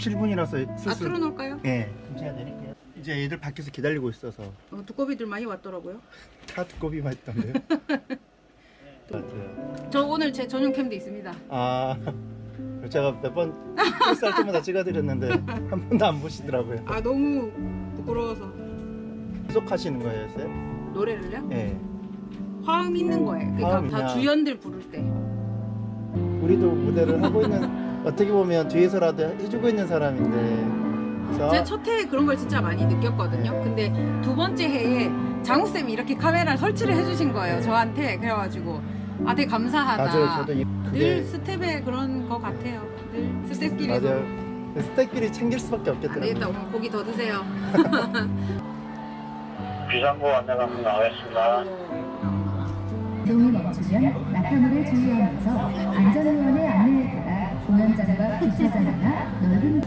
57분이라서 아 슬슬 틀어놓을까요? 예, 그럼 제가 내릴게요. 이제 애들 밖에서 기다리고 있어서 어, 두꺼비들 많이 왔더라고요. 다 두꺼비만 있던데요. 맞아요. 저 오늘 제 전용 캠도 있습니다. 아, 제가 몇번 쌀 때마다 찍어드렸는데 한 번도 안 보시더라고요. 아 너무 부끄러워서 계속하시는 거였어요? 노래를요? 예. 화음 있는 거예요. 그러니까 화음이냐. 다 주연들 부를 때. 우리도 무대를 하고 있는 어떻게 보면 뒤에서라도 해주고 있는 사람인데 그래서 제 첫 해에 그런 걸 진짜 많이 느꼈거든요. 근데 두 번째 해에 장우 쌤이 이렇게 카메라 설치를 해주신 거예요. 저한테 그래가지고 아 되게 감사하다. 맞아요. 저도 이- 늘 그게 스텝에 그런 거 같아요. 늘 스텝끼리도. 맞아요. 스태끼리 챙길 수밖에 안 되겠다. 없겠더라고요. 오늘 고기 더 드세요. 비상구 안내방문 나가겠습니다. 종이 멈추면 낙하물에 주의하면서 안전요원의 안내에 따라 공연장과 주차장이나 넓은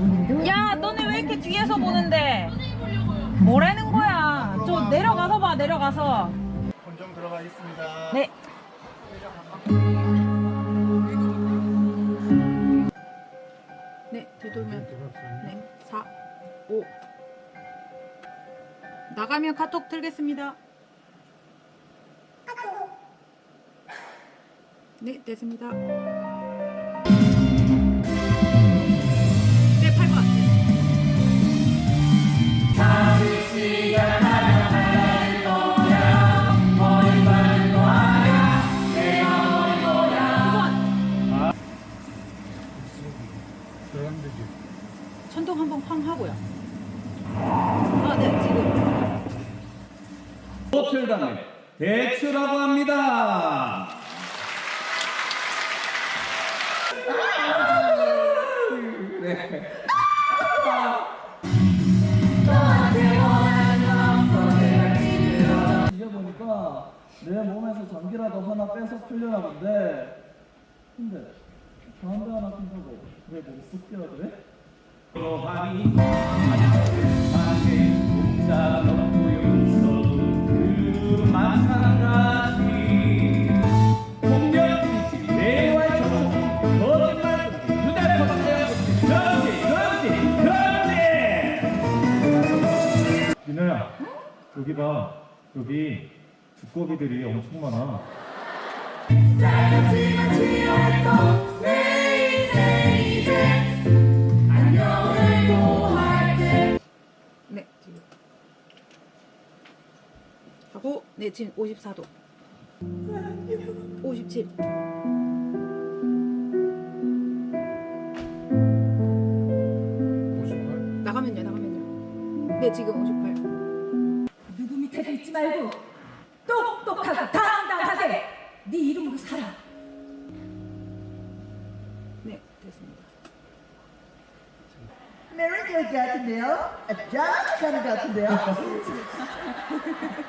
오늘도 야, 너네 왜 이렇게 뒤에서 보는데? 뭐라는 거야? 저 내려가서 봐, 내려가서. 본정 들어가겠습니다. 네. 네, 되돌면. 네, 4, 5. 나가면 카톡 틀겠습니다. 네, 됐습니다. 한번 쾅 하고요. 아, 네, 지금. 호텔단의 대추라고 합니다. 이게 보니까 내 몸에서 전기라도 하나 빼서 풀려나 본데 근데 담배 하나 핀다고 왜 몸이 쑥 뛰어 그래? 민호야, 여기 봐. 여기 두꺼비들이 엄청 많아. 하고, 네, 지금 54도. 57. 나가면요, 나가면요. 네, 지금 58. 누구 밑에서 있지 말고 똑똑하고 당당하게 네 이름으로 살아. 네, 됐습니다. 메리트 것 같은데요? 아, 잘하는 것 같은데요?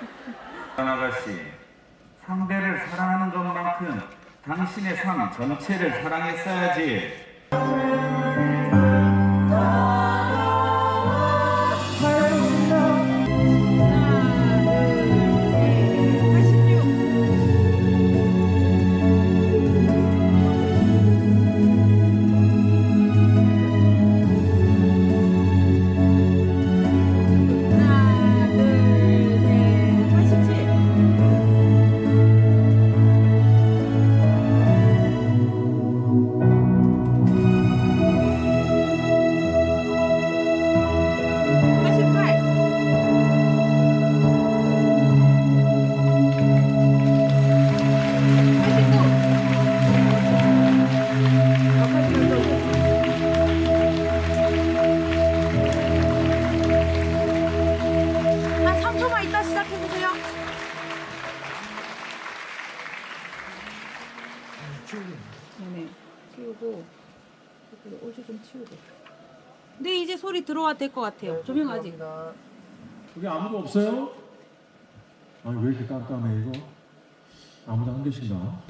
한 아가씨 상대를 사랑하는 것만큼 당신의 삶 전체를 사랑했어야지 네네. 치우고, 그리고 옷을 좀 치우고. 네, 이제 소리 들어와 될 것 같아요. 조명 아직. 여기 아무도 없어요? 아니 왜 이렇게 깜깜해 이거? 아무도 안 계신가?